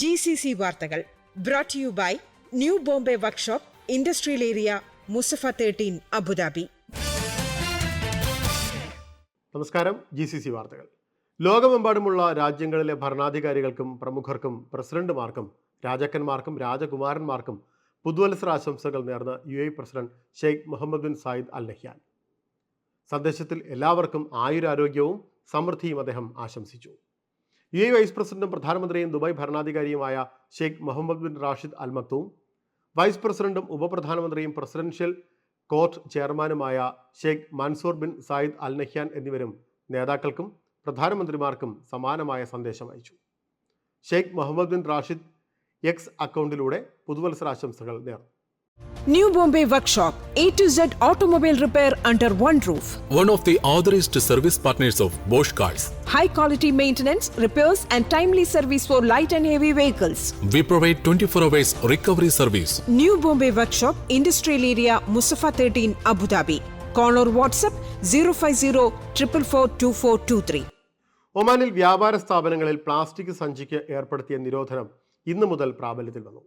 G C C വാർത്തകൾ brought you by new Bombay workshop industrial area Musaffah thirteen Abu Dhabi നമസ്കാരം G C C വാർത്തകൾ. ലോകമെമ്പാടുമുള്ള രാജ്യങ്ങളിലെ ഭരണാധികാരികൾക്കും പ്രമുഖർക്കും പ്രസിഡന്റുമാർക്കും രാജാക്കന്മാർക്കും രാജകുമാരന്മാർക്കും പുതുവത്സര ആശംസകൾ നേർന്ന U A president Sheikh Mohammed bin Zayed al Nahyan സന്ദേശത്തിൽ എല്ലാവർക്കും ആയുരാരോഗ്യവും സമൃദ്ധിയും അദ്ദേഹം ആശംസിച്ചു. യു എ വൈസ് പ്രസിഡന്റും പ്രധാനമന്ത്രിയും Dubai ഭരണാധികാരിയുമായ Sheikh Mohammed bin Rashid al Maktoum vice പ്രസിഡന്റും ഉപപ്രധാനമന്ത്രിയും പ്രസിഡൻഷ്യൽ കോർട്ട് ചെയർമാനുമായ Sheikh Mansour bin Zayed al Nahyan എന്നിവരും നേതാക്കൾക്കും പ്രധാനമന്ത്രിമാർക്കും സമാനമായ സന്ദേശം അയച്ചു. Sheikh Mohammed bin Rashid X അക്കൗണ്ടിലൂടെ പുതുവത്സരാശംസകൾ നേർന്നു. New Bombay workshop A to Z automobile repair under one roof one of the authorized service partners of Bosch Cars. High quality maintenance, repairs and timely service for light and heavy vehicles We provide 24 hours recovery service. New Bombay workshop industrial area Musaffah thirteen Abu Dhabi caller WhatsApp zero five zero triple four two four two three ഒമാനിൽ വ്യാപാര സ്ഥാപനങ്ങളിൽ plastic സഞ്ചിക്ക് ഏർപ്പെടുത്തിയ നിരോധനം ഇന്നു മുതൽ പ്രാബല്യത്തിൽ വന്നു.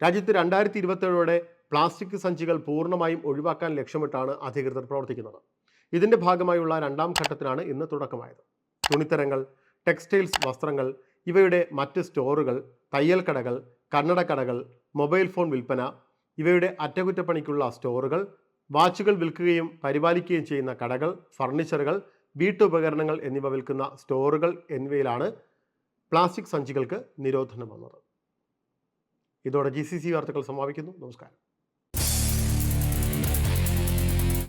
രാജ്യത്ത് രണ്ടായിരത്തി ഇരുപത്തേഴോടെ പ്ലാസ്റ്റിക് സഞ്ചികൾ പൂർണമായും ഒഴിവാക്കാൻ ലക്ഷ്യമിട്ടാണ് അധികൃതർ പ്രവർത്തിക്കുന്നത്. ഇതിന്റെ ഭാഗമായുള്ള രണ്ടാം ഘട്ടത്തിനാണ് ഇന്ന് തുടക്കമായത്. തുണിത്തരങ്ങൾ ടെക്സ്റ്റൈൽസ് വസ്ത്രങ്ങൾ ഇവയുടെ മറ്റ് സ്റ്റോറുകൾ തയ്യൽ കടകൾ കണ്ണടക്കടകൾ മൊബൈൽ ഫോൺ വിൽപ്പന ഇവയുടെ അറ്റകുറ്റപ്പണിക്കുള്ള സ്റ്റോറുകൾ വാച്ചുകൾ വിൽക്കുകയും പരിപാലിക്കുകയും ചെയ്യുന്ന കടകൾ ഫർണിച്ചറുകൾ വീട്ടുപകരണങ്ങൾ എന്നിവ വിൽക്കുന്ന സ്റ്റോറുകൾ എന്നിവയിലാണ് പ്ലാസ്റ്റിക് സഞ്ചികൾക്ക് നിരോധനം വന്നത്. ഇതോടെ ജി സി സി വാർത്തകൾ സമാപിക്കുന്നു. നമസ്കാരം.